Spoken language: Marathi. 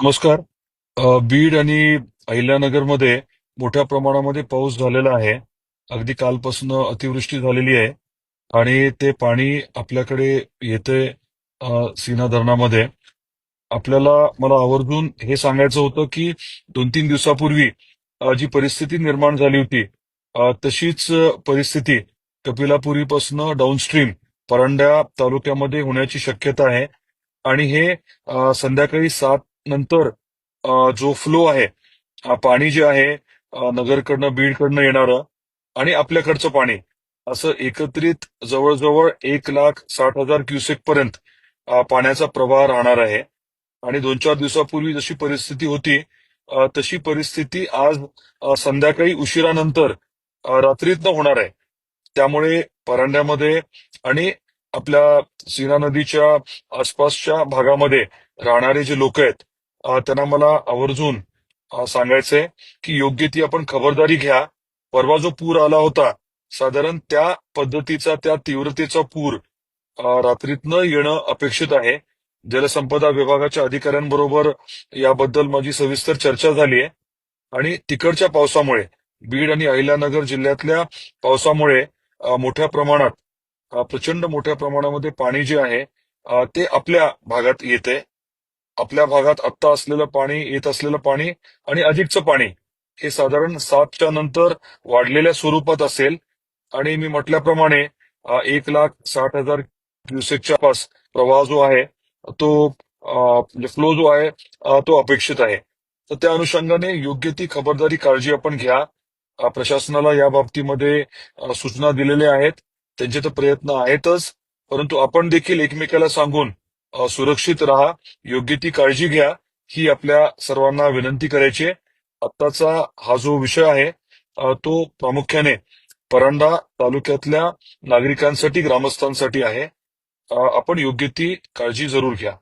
नमस्कार. अ, बीड आणि अहिल्यानगरमध्ये मोठ्या प्रमाणामध्ये पाऊस झालेला आहे. अगदी कालपासून अतिवृष्टी झालेली आहे आणि ते पाणी आपल्याकडे येते सीना धरणामध्ये. आपल्याला मला आवर्जून हे सांगायचं होतं की दोन तीन दिवसापूर्वी अ, जी परिस्थिती निर्माण झाली होती अ, तशीच परिस्थिती कपिलापुरीपासून डाऊनस्ट्रीम परांड्या तालुक्यामध्ये होण्याची शक्यता आहे. आणि हे अ, संध्याकाळी सात नंतर जो फ्लो आहे पाणी जे आहे नगरकडनं बीडकडनं येणारं आणि आपल्याकडचं पाणी असं एकत्रित जवळजवळ एक लाख साठ हजार क्युसेक पर्यंत पाण्याचा प्रवाह राहणार आहे. आणि दोन चार दिवसापूर्वी जशी परिस्थिती होती तशी परिस्थिती आज संध्याकाळी उशिरानंतर रात्रीतनं होणार आहे. त्यामुळे परांड्यामध्ये आणि आपल्या सीना नदीच्या आसपासच्या भागामध्ये राहणारे जे लोक आहेत अ, त्यांना मला आवर्जून अ, सांगायचंय की योग्य ती आपण खबरदारी घ्या. परवा जो पूर आला होता साधारण त्या पद्धतीचा त्या तीव्रतेचा पूर अ, रात्रीतनं येणं अपेक्षित आहे. जलसंपदा विभागाच्या अधिकाऱ्यांबरोबर याबद्दल माझी सविस्तर चर्चा झाली आहे. आणि तिकडच्या पावसामुळे बीड आणि अहिल्यानगर जिल्ह्यातल्या पावसामुळे अ, मोठ्या प्रमाणात अ, प्रचंड मोठ्या प्रमाणामध्ये पाणी जे आहे अ, ते आपल्या भागात येते आपल्या भागात आत्ता असलेलं पाणी येत असलेलं पाणी आणि अधिकचं पाणी हे साधारण सातच्या नंतर वाढलेल्या स्वरूपात असेल. आणि मी म्हटल्याप्रमाणे एक लाख साठ हजार क्युसेकच्या पास प्रवाह जो आहे तो म्हणजे फ्लो जो आहे तो अपेक्षित आहे. तर त्या अनुषंगाने योग्य ती खबरदारी काळजी आपण घ्या. प्रशासनाला या बाबतीमध्ये सूचना दिलेल्या आहेत. त्यांचे तर प्रयत्न आहेतच. परंतु आपण देखील एकमेकाला सांगून सुरक्षित राहा योग्य ती काळजी घ्या ही आपल्या सर्वांना विनंती करायची आहे. आत्ताचा हा जो विषय आहे तो प्रामुख्याने परांडा तालुक्यातल्या नागरिकांसाठी ग्रामस्थांसाठी आहे. आपण योग्य ती काळजी जरूर घ्या.